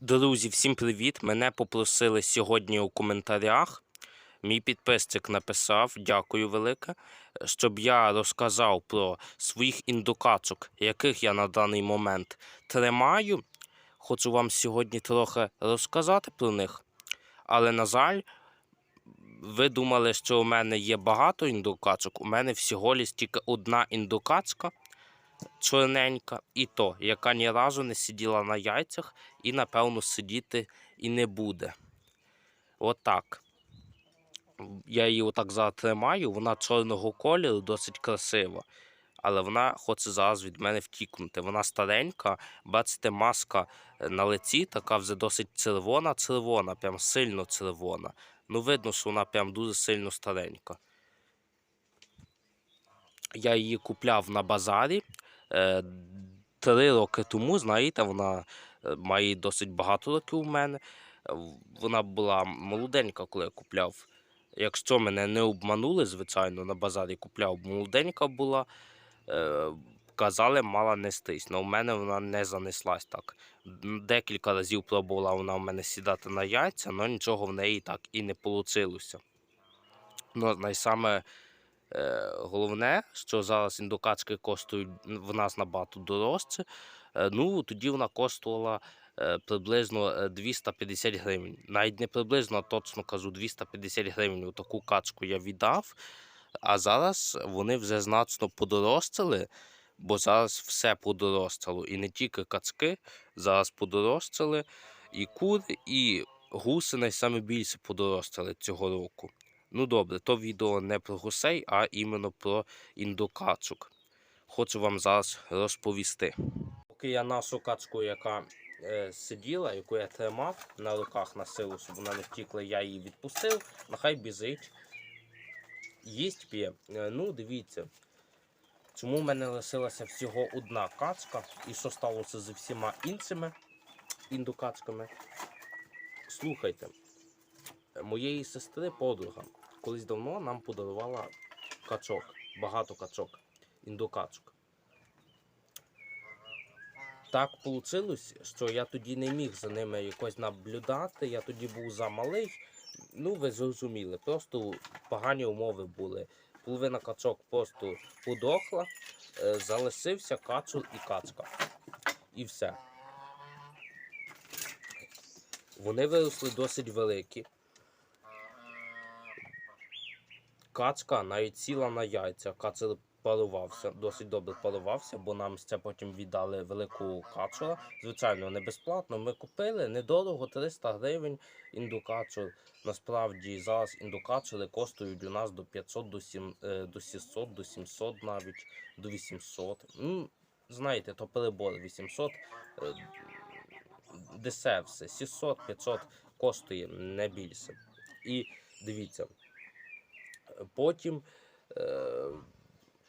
Друзі, всім привіт! Мене попросили сьогодні у коментарях. Мій підписчик написав, дякую велике, щоб я розказав про своїх індукачок, яких я на даний момент тримаю. Хочу вам сьогодні трохи розказати про них. Але, на жаль, ви думали, що у мене є багато індукачок. У мене всього лиш тільки одна індукачка чорненька, і то, яка ні разу не сиділа на яйцях і, напевно, сидіти і не буде. Отак. Я її отак зараз тримаю, вона чорного кольору, досить красива. Але вона хоче зараз від мене втікнути. Вона старенька, бачите, маска на лиці, така вже досить червона-червона, прям сильно червона. Ну, видно, що вона прям дуже сильно старенька. Я її купляв на базарі три роки тому, знаєте, вона е, має досить багато років у мене. Е, Вона була молоденька, коли я купляв. Якщо мене не обманули, звичайно, на базарі купляв, молоденька була. Е, казали, мала нестись. але у мене вона не занеслась так. Декілька разів пробувала вона у мене сідати на яйця, але нічого в неї так і не вийшло. Ну, найсаме е, головне, що зараз індукачки коштують в нас набагато дорожче. Е, ну, тоді вона коштувала е, приблизно е, 250 гривень. Навіть не приблизно, а точно кажу, 250 гривень. Таку качку я віддав. А зараз вони вже значно подорожчали, бо зараз все подорожчало. І не тільки качки, зараз подорожчали і кури, і гуси найсаме більше подорожчали цього року. Ну добре, то відео не про гусей, а іменно про індокачок. Хочу вам зараз розповісти. Поки я нашу качку, яка е, сиділа, яку я тримав на руках на силу, щоб вона не втікла, я її відпустив, нехай біжить. Їсть п'є. Е, ну, дивіться. Чому в мене лишилася всього одна качка, і що сталося з всіма іншими індукачками? Слухайте, моєї сестри подруга колись давно нам подарувала качок, багато качок, індукачок. Так вийшло, що я тоді не міг за ними якось наблюдати, я тоді був замалий. Ну, ви зрозуміли, просто погані умови були. Половина качок просто подохла, е, залишився качур і качка. І все. Вони виросли досить великі. Качка навіть сіла на яйця, кацер парувався, досить добре парувався, бо нам це потім віддали велику качура. Звичайно, не безплатно. Ми купили недорого 300 гривень індукачур. Насправді зараз індукачури коштують у нас до 500, до, 7, е, до 600, до 700 навіть, до 800. Ну, знаєте, то перебор 800 е, дешевше. 600-500 коштує не більше. І дивіться, потім е,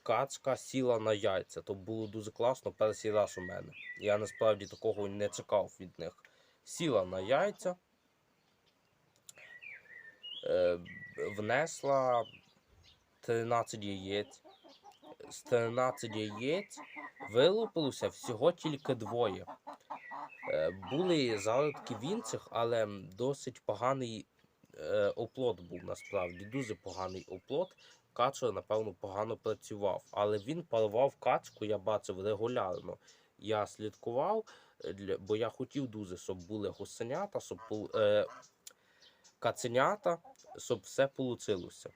качка сіла на яйця. То було дуже класно перший раз у мене. Я насправді такого не чекав від них. Сіла на яйця, е, внесла 13 яєць. З 13 яєць вилупилося всього тільки двоє. Е, Були зародки в інших, але досить поганий оплот був насправді. Дуже поганий оплот. Качур, напевно, погано працював. Але він парував качку, я бачив регулярно. Я слідкував, е, бо я хотів дуже, щоб були гусенята, щоб е, каценята, щоб все вийшло.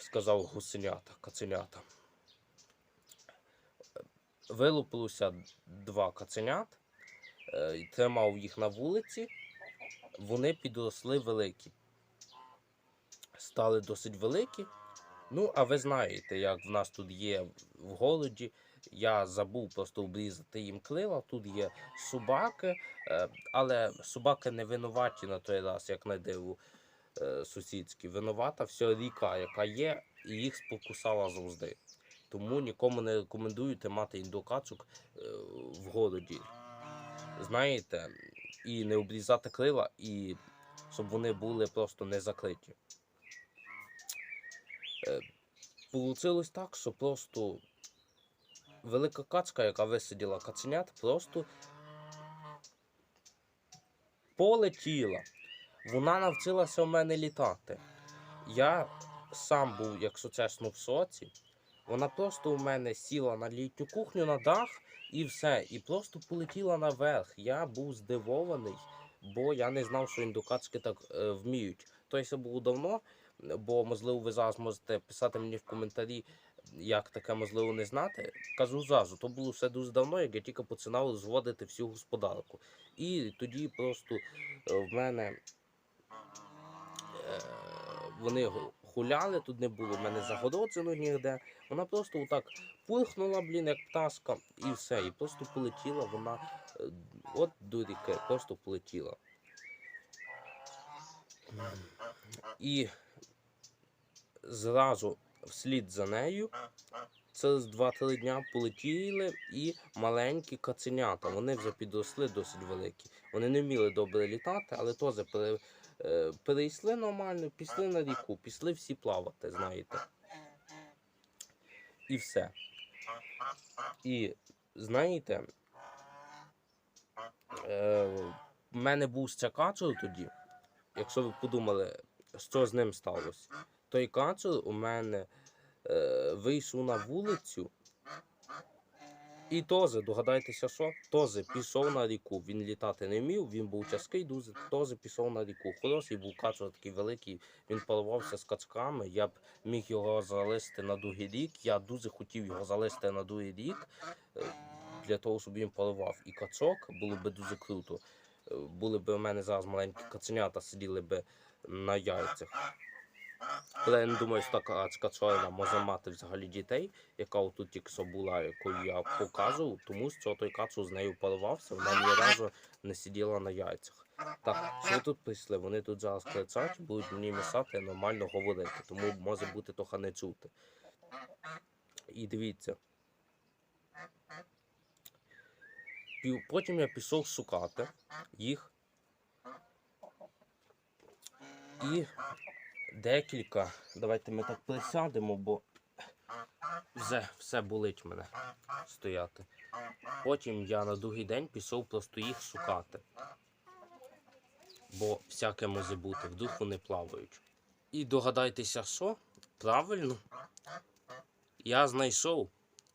Сказав гусенята, каценята. Вилупилося два каценят, е, тримав їх на вулиці. Вони підросли великі. Стали досить великі. Ну, а ви знаєте, як в нас тут є в голоді. Я забув просто обрізати їм крила. Тут є собаки, е, але собаки не винуваті на той раз, як на диву е, сусідські. Винувата вся ріка, яка є, і їх спокусала завжди. Тому нікому не рекомендую тримати індукачок е, в городі. Знаєте, і не обрізати крила, і щоб вони були просто не закриті. Е, Получилось так, що просто велика качка, яка висиділа каценят, просто полетіла. Вона навчилася в мене літати. Я сам був, якщо чесно, в соці. Вона просто у мене сіла на літню кухню на дах і все. І просто полетіла наверх. Я був здивований, бо я не знав, що індукацьки так е, вміють. То це було давно, бо можливо ви зараз можете писати мені в коментарі, як таке можливо не знати. Кажу зразу, то було все дуже давно, як я тільки починав зводити всю господарку. І тоді просто е, в мене е, вони гуляли, тут не було в мене загороджено ніде. Вона просто отак пурхнула, блін, як пташка, і все. І просто полетіла вона е, от до ріки, просто полетіла. І зразу вслід за нею через 2-3 дня полетіли і маленькі каценята. Вони вже підросли досить великі. Вони не вміли добре літати, але теж перейшли нормально, пішли на ріку, пішли всі плавати, знаєте. І все. І знаєте, е, в мене був ще качур тоді. Якщо ви подумали, що з ним сталося, той качур у мене е, вийшов на вулицю. І теж, догадайтеся, що? Теж пішов на ріку. Він літати не вмів, він був тяжкий, дуже теж пішов на ріку. Хороший був качур такий великий, він поливався з качками. Я б міг його залишити на другий рік. Я дуже хотів його залишити на другий рік е, для того, щоб він поливав і качок, було б дуже круто. Е, Були б у мене зараз маленькі каценята, сиділи б на яйцях. Але я не думаю, що така качорина може мати взагалі дітей, яка отут тільки що була, яку я показував, тому що той кацу з нею поливався, вона ні разу не сиділа на яйцях. Так, що тут прийшли? Вони тут зараз кричать, будуть мені мішати нормально говорити, тому може бути трохи не чути. І дивіться. Потім я пішов шукати їх. І декілька. Давайте ми так присядемо, бо вже все болить мене стояти. Потім я на другий день пішов просто їх шукати. Бо всяке може бути, вдруг вони плавають. І догадайтеся, що? Правильно. Я знайшов.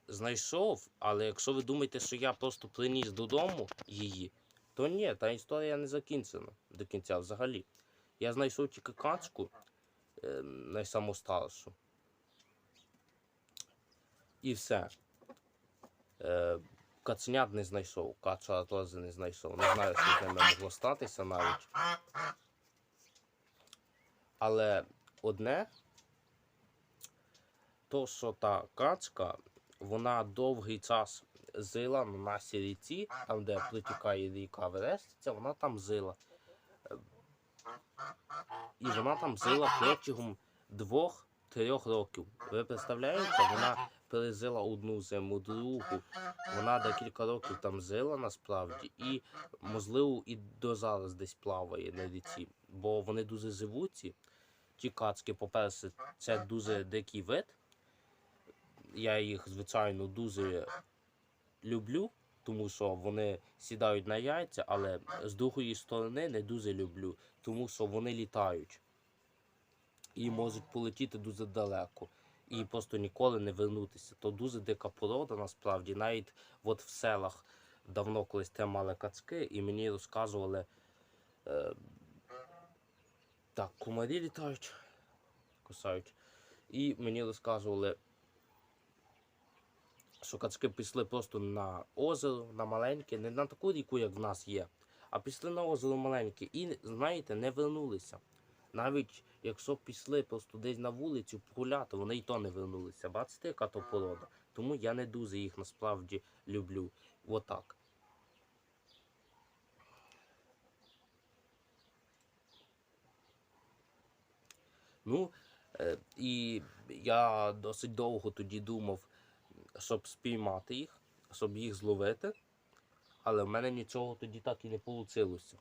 Знайшов, але якщо ви думаєте, що я просто приніс додому її, то ні, та історія не закінчена до кінця взагалі. Я знайшов тільки качку, найсаму старшу. І все. Е, каценят не знайшов, кача теж не знайшов. Не знаю, що з ними могло статися навіть. Але одне, то що та качка, вона довгий час жила на нашій ріці, там, де протікає ріка Верестиця, вона там жила. І вона там жила протягом двох-трьох років. Ви представляєте, вона пережила одну зиму, другу. Вона декілька років там жила насправді, і, можливо, і до зараз десь плаває на ріці, бо вони дуже живуті. Ті кацки, по-перше, це дуже дикий вид. Я їх, звичайно, дуже люблю, тому що вони сідають на яйця, але з другої сторони не дуже люблю, тому що вони літають і можуть полетіти дуже далеко. І просто ніколи не вернутися. То дуже дика порода, насправді. Навіть от в селах давно колись тримали кацки, і мені розказували. Е, так, комарі літають, кусають. І мені розказували, що качки пішли просто на озеро, на маленьке, не на таку ріку, як в нас є, а пішли на озеро маленьке і, знаєте, не вернулися. Навіть якщо пішли просто десь на вулицю погуляти, вони й то не вернулися. Бачите, яка то порода. Тому я не дуже їх насправді люблю. Отак. Ну, е, і я досить довго тоді думав, щоб спіймати їх, щоб їх зловити. Але в мене нічого тоді так і не вийшло.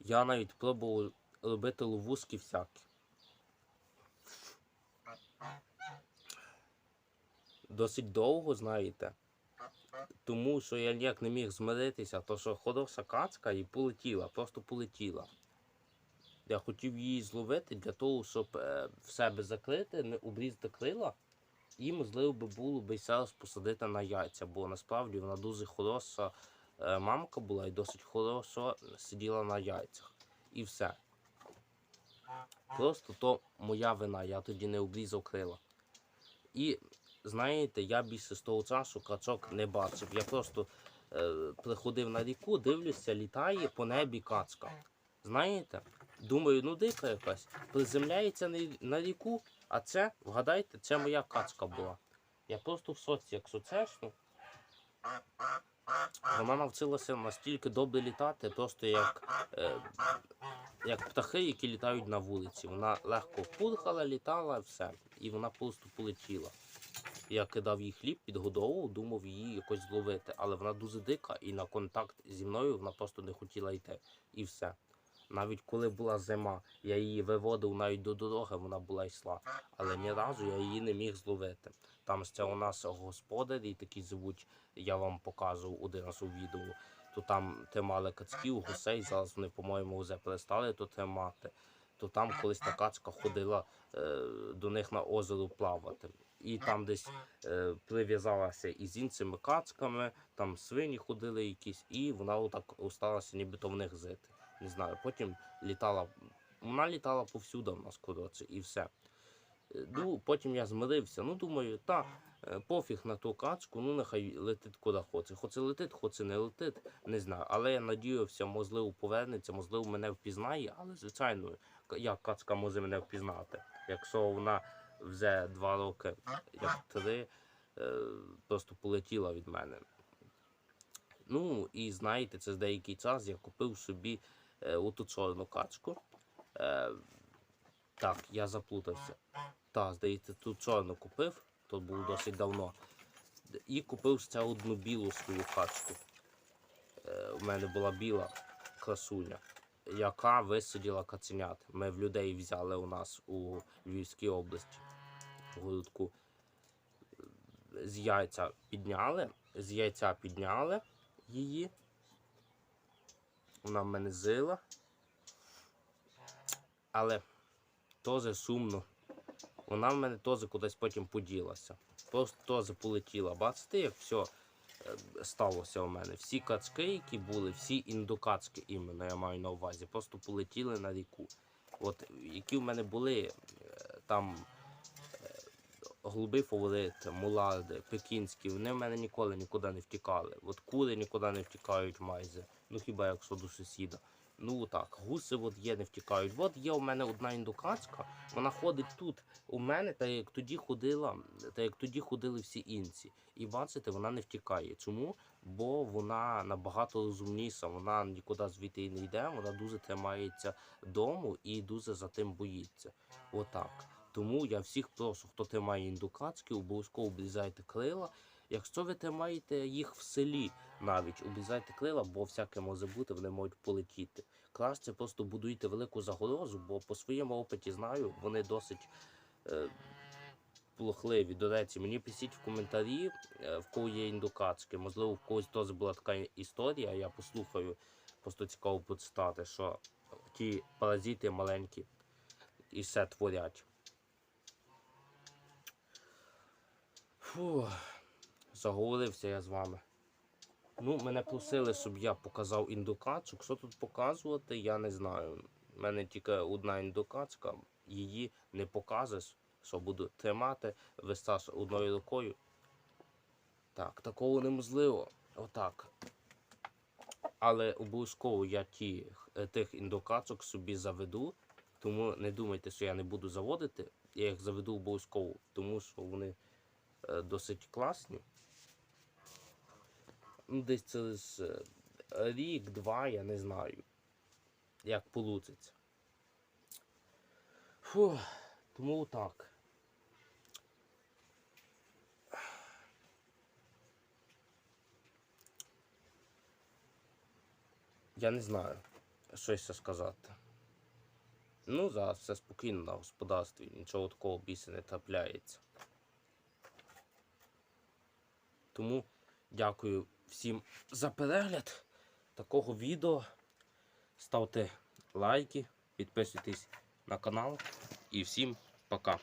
Я навіть пробував робити ловушки всякі. Досить довго, знаєте. Тому що я ніяк не міг змиритися, то що хороша кацка і полетіла, просто полетіла. Я хотів її зловити для того, щоб е, в себе закрити, не обрізати крила, і можливо би було би зараз посадити на яйця, бо насправді вона дуже хороша е, мамка була і досить хорошо сиділа на яйцях. І все. Просто то моя вина, я тоді не обрізав крила. І знаєте, я більше з того часу качок не бачив. Я просто е, приходив на ріку, дивлюся, літає по небі кацка. Знаєте, думаю, ну дика якась, приземляється на ріку, а це, вгадайте, це моя кацка була. Я просто в соці, якщо чесно. Вона навчилася настільки добре літати, просто як, е, як птахи, які літають на вулиці. Вона легко пурхала, літала, все. І вона просто полетіла. Я кидав їй хліб, підгодовував, думав її якось зловити. Але вона дуже дика і на контакт зі мною вона просто не хотіла йти. І все. Навіть коли була зима, я її виводив навіть до дороги, вона була йшла. Але ні разу я її не міг зловити. Там ще у нас господарі такі звуть, я вам показував один раз у відео. То там тримали кацьків, гусей, зараз вони, по-моєму, вже перестали то тримати. То там колись та кацка ходила е, до них на озеро плавати. І там десь е, прив'язалася із іншими кацками, там свині ходили якісь, і вона отак осталася нібито в них жити. Не знаю. Потім літала. Вона літала повсюди в нас, коротше, і все. Е, Ну, потім я змирився. Ну, думаю, та е, пофіг на ту качку, ну нехай летить куди хоче. Хоче летить, хоче не летить, не знаю. Але я надіявся, можливо, повернеться, можливо, мене впізнає, але звичайно, як качка може мене впізнати, якщо вона вже два роки, як три, е, просто полетіла від мене. Ну, і знаєте, це з деякий час я купив собі оту чорну качку. Е, так, я заплутався. Так, здається, ту чорну купив, то було досить давно. І купив ще одну білу свою качку. Е, у мене була біла красуня, яка висиділа каценят. Ми в людей взяли у нас у Львівській області в городку. З яйця підняли, з яйця підняли її. Вона в мене зила. Але теж сумно. Вона в мене теж кудись потім поділася. Просто теж полетіла. Бачите, як все е, сталося у мене. Всі кацки, які були, всі індокацки іменно, я маю на увазі, просто полетіли на ріку. От які в мене були е, там е, голуби фаворити, муларди, пекінські, вони в мене ніколи нікуди не втікали. От кури нікуди не втікають майже. Ну хіба якщо до сусіда. Ну так, гуси от є, не втікають. От є у мене одна індукацька, вона ходить тут у мене, та як тоді ходила, та як тоді ходили всі інші. І бачите, вона не втікає. Чому? Бо вона набагато розумніша, вона нікуди звідти не йде, вона дуже тримається дому і дуже за тим боїться. Отак. Тому я всіх прошу, хто тримає індукацьки, обов'язково обрізайте крила. Якщо ви тримаєте їх в селі, навіть обрізайте крила, бо всяке може бути, вони можуть полетіти. Краще просто будуйте велику загорожу, бо по своєму опиті знаю, вони досить е, плохливі. До речі, мені пишіть в коментарі, е, в кого є індукацьки. Можливо, в когось теж була така історія, я послухаю, просто цікаво почитати, що ті паразити маленькі і все творять. Фу, заговорився я з вами. Ну, мене просили, щоб я показав індукацію. Що тут показувати, я не знаю. У мене тільки одна індукація, її не показуєш, що буду тримати, вистаж одною рукою. Так, такого неможливо. Отак. Але обов'язково я ті, е, тих індукацок собі заведу, тому не думайте, що я не буду заводити. Я їх заведу обов'язково, тому що вони е, досить класні. Ну, десь через е, рік-два, я не знаю, як получиться. Фу, тому так. Я не знаю, що ще сказати. Ну, зараз все спокійно на господарстві, нічого такого більше не трапляється. Тому Дякую всім за перегляд такого відео. Ставте лайки, підписуйтесь на канал і всім пока.